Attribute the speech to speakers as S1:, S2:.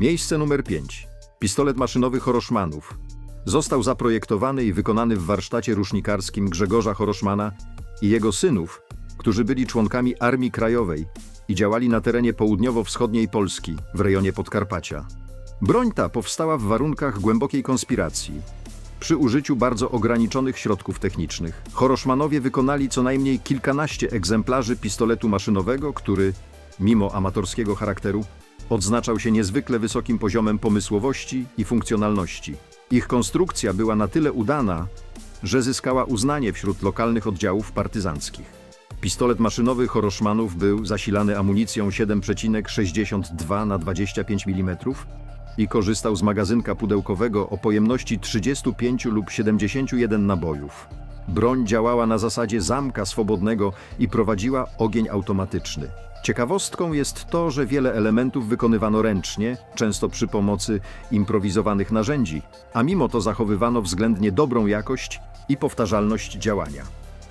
S1: Miejsce numer 5. Pistolet maszynowy Horoszmanów. Został zaprojektowany i wykonany w warsztacie rusznikarskim Grzegorza Horoszmana i jego synów, którzy byli członkami Armii Krajowej i działali na terenie południowo-wschodniej Polski, w rejonie Podkarpacia. Broń ta powstała w warunkach głębokiej konspiracji. Przy użyciu bardzo ograniczonych środków technicznych, Horoszmanowie wykonali co najmniej kilkanaście egzemplarzy pistoletu maszynowego, który, mimo amatorskiego charakteru, odznaczał się niezwykle wysokim poziomem pomysłowości i funkcjonalności. Ich konstrukcja była na tyle udana, że zyskała uznanie wśród lokalnych oddziałów partyzanckich. Pistolet maszynowy Horoszmanów był zasilany amunicją 7,62 na 25 mm i korzystał z magazynka pudełkowego o pojemności 35 lub 71 nabojów. Broń działała na zasadzie zamka swobodnego i prowadziła ogień automatyczny. Ciekawostką jest to, że wiele elementów wykonywano ręcznie, często przy pomocy improwizowanych narzędzi, a mimo to zachowywano względnie dobrą jakość i powtarzalność działania.